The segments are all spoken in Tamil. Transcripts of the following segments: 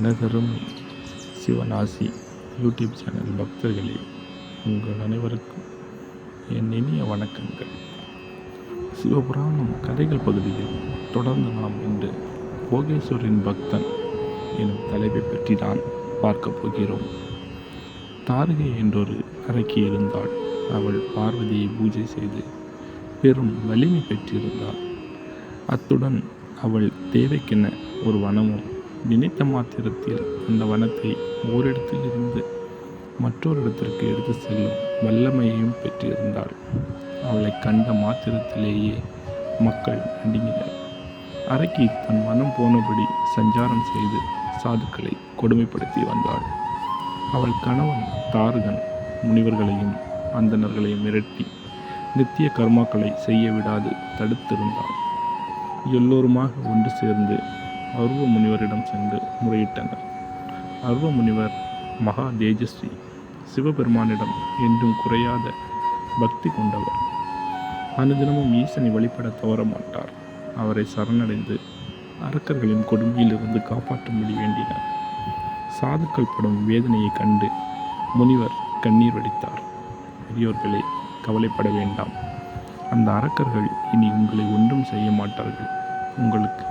எனதரும் சிவனாசி யூடியூப் சேனல் பக்தர்களே உங்கள் அனைவருக்கும் என் இனிய வணக்கங்கள். சிவபுராணம் கதைகள் பகுதியில் தொடர்ந்து நாம் இன்று போகேஸ்வரின் பக்தன் எனும் தலைப்பை பற்றி தான் பார்க்க போகிறோம். தாரகை என்றொரு அறைக்கு இருந்தாள். அவள் பார்வதியை பூஜை செய்து பெரும் வலிமை பெற்றிருந்தாள். அத்துடன் அவள் தேவைக்கென ஒரு வனமும் நினைத்த மாத்திரத்தில் அந்த வனத்தை ஓரிடத்தில் இருந்து மற்றொரு இடத்திற்கு எடுத்து செல்லும் வல்லமையையும் பெற்றிருந்தாள். அவளை கண்ட மாத்திரத்திலேயே மக்கள் நடுங்கினர். அரக்கி தன் மனம் போனபடி சஞ்சாரம் செய்து சாதுக்களை கொடுமைப்படுத்தி வந்தாள். அவள் கணவன் தாரகன் முனிவர்களையும் அந்தணர்களையும் மிரட்டி நித்திய கர்மாக்களை செய்ய விடாது தடுத்திருந்தான் எல்லோருமாக ஒன்று சேர்ந்து அருவ முனிவரிடம் சென்று முறையிட்டனர். அருவ முனிவர் மகா தேஜஸ்வி சிவபெருமானிடம் என்றும் குறையாத பக்தி கொண்டவர். அனுதினமும் ஈசனை வழிபட தவற மாட்டார் அவரை சரணடைந்து அரக்கர்களின் கொடுமையிலிருந்து காப்பாற்றும்படி வேண்டினார். சாதுக்கள் படும் வேதனையை கண்டு முனிவர் கண்ணீர் வடித்தார். பெரியோர்களே கவலைப்பட வேண்டாம். அந்த அரக்கர்கள் இனி உங்களை ஒன்றும் செய்ய மாட்டார்கள். உங்களுக்கு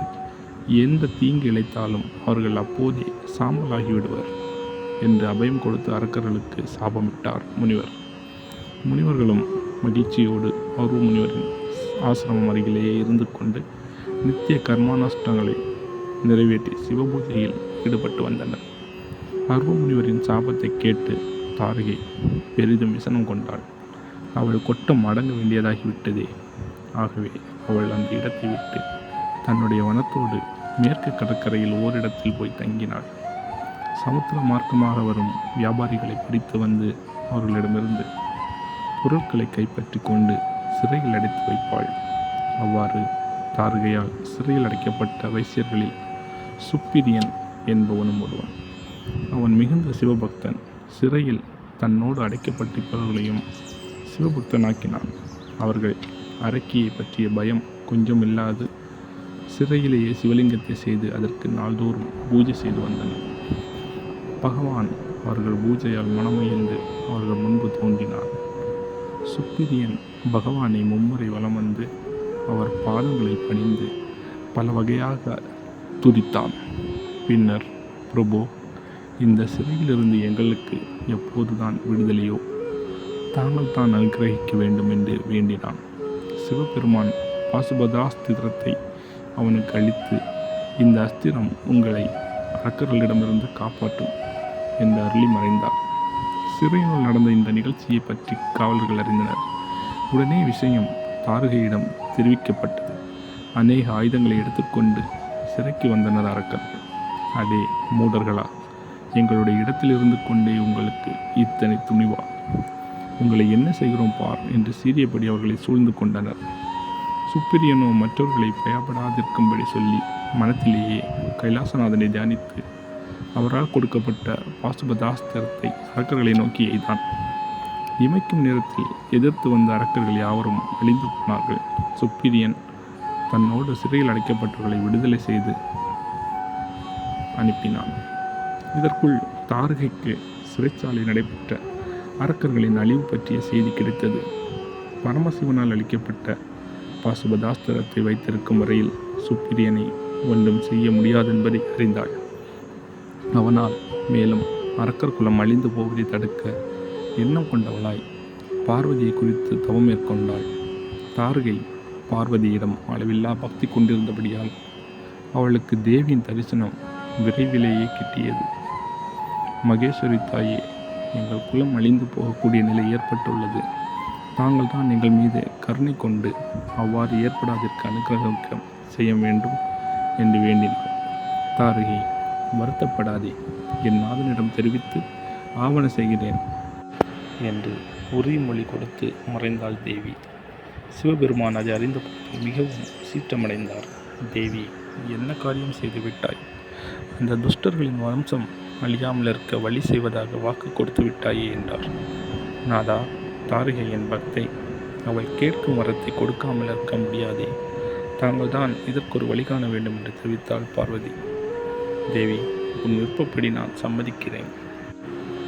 எந்த தீங்கு இழைத்தாலும் அவர்கள் அப்போதே சாம்பலாகிவிடுவர் என்று அபயம் கொடுத்து அரக்கர்களுக்கு சாபமிட்டார் முனிவர். முனிவர்களும் மகிழ்ச்சியோடு அருவ முனிவரின் ஆசிரமம் அருகிலேயே இருந்து கொண்டு நித்திய கர்மானுஷ்டங்களை நிறைவேற்றி சிவபூஜையில் ஈடுபட்டு வந்தனர். அருவமுனிவரின் சாபத்தை கேட்டு தாரகை பெரிதும் விசனம் கொண்டாள். அவள் கொட்டம் அடங்க வேண்டியதாகிவிட்டதே. ஆகவே அவள் அந்த இடத்தை விட்டு தன்னுடைய வனத்தோடு மேற்கு கடற்கரையில் ஓரிடத்தில் போய் தங்கினாள். சமுத்திர மார்க்கமாக வரும் வியாபாரிகளை பிடித்து வந்து அவர்களிடமிருந்து பொருட்களை கைப்பற்றி கொண்டு சிறையில் அடைத்து வைப்பாள். அவ்வாறு தார்கையால் சிறையில் அடைக்கப்பட்ட வைசியர்களில் சுப்பிரியன் என்பவனும் ஒருவன். அவன் மிகுந்த சிவபக்தன். சிறையில் தன்னோடு அடைக்கப்பட்டிருப்பவர்களையும் சிவபக்தனாக்கினான். அவர்கள் அரக்கியை பற்றிய பயம் கொஞ்சம் இல்லாது சிறையிலேயே சிவலிங்கத்தை செய்து அதற்கு நாள்தோறும் பூஜை செய்து வந்தனர். பகவான் அவர்கள் பூஜையால் மனமயந்து அவர்கள் முன்பு தோன்றினார். சுப்பிரியன் பகவானை மும்முறை வலம் வந்து அவர் பாதங்களை பணிந்து பல வகையாக துதித்தான். பின்னர் பிரபு இந்த சிறையிலிருந்து எங்களுக்கு எப்போதுதான் விடுதலையோ? தாங்கள் தான் அனுகிரகிக்க வேண்டும் என்று வேண்டினான். சிவபெருமான் பாசுபதாஸ்திரத்தை அவனுக்கு அளித்து இந்த அஸ்திரம் உங்களை அரக்கர்களிடமிருந்து காப்பாற்றும் என்று அருளி மறைந்தார். சிறையினுள் நடந்த இந்த நிகழ்ச்சியை பற்றி காவலர்கள் அறிந்தனர். உடனே விஷயம் தாரகையிடம் தெரிவிக்கப்பட்டது. அநேக ஆயுதங்களை எடுத்துக்கொண்டு சிறைக்கு வந்தனர் அரக்கர். அடே மூடர்களா எங்களுடைய இடத்திலிருந்து கொண்டே உங்களுக்கு இத்தனை துணிவா? உங்களை என்ன செய்கிறோம் பார் என்று சீரியபடி அவர்களை சூழ்ந்து கொண்டனர். சுப்பிரியனோ மற்றவர்களை பயப்படாதிருக்கும்படி சொல்லி மனத்திலேயே கைலாசநாதனை தியானித்து அவரால் கொடுக்கப்பட்ட பாசுபதாஸ்திரத்தை அரக்கர்களை நோக்கி எய்தான். இமைக்கும் நேரத்தில் எதிர்த்து வந்த அரக்கர்கள் யாவரும் அழிந்து போனார்கள். சுப்பிரியன் தன்னோடு சிறையில் அடைக்கப்பட்டவர்களை விடுதலை செய்து அனுப்பினான். இதற்குள் தாரகைக்கு சிறைச்சாலை நடைபெற்ற அரக்கர்களின் அழிவு பற்றிய செய்தி கிடைத்தது. பரமசிவனால் அளிக்கப்பட்ட பாசுபதாஸ்திரத்தை வைத்திருக்கும் வரையில் சுப்பிரியனை ஒன்றும் செய்ய முடியாதென்பதை அறிந்தாள். அவனால் மேலும் அரக்கர் குலம் அழிந்து போவதை தடுக்க எண்ணம் கொண்டவளாய் பார்வதியை குறித்து தவம் மேற்கொண்டாள். தாரகை பார்வதியிடம் அளவில்லா பக்தி கொண்டிருந்தபடியால் அவளுக்கு தேவியின் தரிசனம் விரைவிலேயே கிட்டியது. மகேஸ்வரி தாயே எங்கள் குலம் அழிந்து போகக்கூடிய நிலை ஏற்பட்டுள்ளது. தாங்கள் தான் எங்கள் மீது கருணை கொண்டு அவ்வாறு ஏற்படாதிருக்க அனுகிரகம் செய்ய வேண்டும் என்று வேண்டினார் தாரகி வருத்தப்படாதே. என் நாதனிடம் தெரிவித்து ஆவண செய்கிறேன் என்று உறுதிமொழி கொடுத்து மறைந்தாள் தேவி. சிவபெருமான் அதை அறிந்தபோது மிகவும் சீற்றமடைந்தார். தேவி என்ன காரியம் செய்து விட்டாய்? அந்த துஷ்டர்களின் வம்சம் அழியாமல் இருக்க வழி செய்வதாக வாக்கு கொடுத்து விட்டாயே என்றார். நாதா தாரிகை என் பக்தை அவள் கேட்கும் வரத்தை கொடுக்காமல் இருக்க முடியாதே. தாங்கள் தான் இதற்கொரு வழி காண வேண்டும் என்று தெரிவித்தாள் பார்வதி. தேவி உன் விருப்பப்படி நான் சம்மதிக்கிறேன்.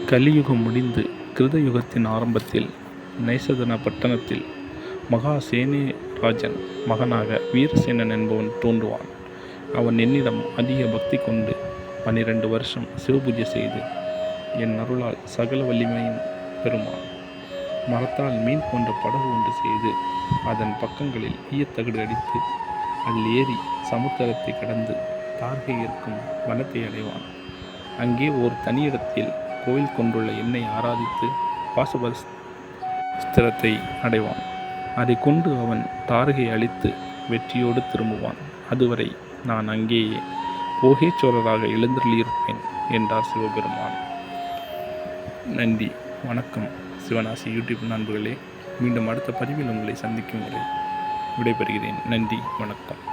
கலியுகம் முடிந்து கிருதயுகத்தின் ஆரம்பத்தில் நைசதன பட்டணத்தில் மகா சேனேராஜன் மகனாக வீரசேனன் என்பவன் தோன்றுவான். அவன் என்னிடம் அதிக பக்தி கொண்டு பன்னிரண்டு வருஷம் சிவபூஜை செய்து என் அருளால் சகல வலிமையும் பெறுமான் மரத்தால் மீன் போன்ற படகு ஒன்று செய்து அதன் பக்கங்களில் ஈயத்தகடு அடித்து அதில் ஏறி சமுத்திரத்தை கடந்து தார்கை இருக்கும் வனத்தை அடைவான். அங்கே ஒரு தனியிடத்தில் கோயில் கொண்டுள்ள என்னை ஆராதித்து பாசபஸ்திரத்தை அடைவான். அதை கொண்டு அவன் தார்கை அழித்து வெற்றியோடு திரும்புவான். அதுவரை நான் அங்கேயே போகேச்சோரராக எழுந்தருளியிருப்பேன் என்றார் சிவபெருமான். நன்றி. வணக்கம் சிவனாசி யூடியூப் நண்பர்களே மீண்டும் அடுத்த பதிவில் உங்களை சந்திக்கும் வரை விடைபெறுகிறேன். நன்றி வணக்கம்.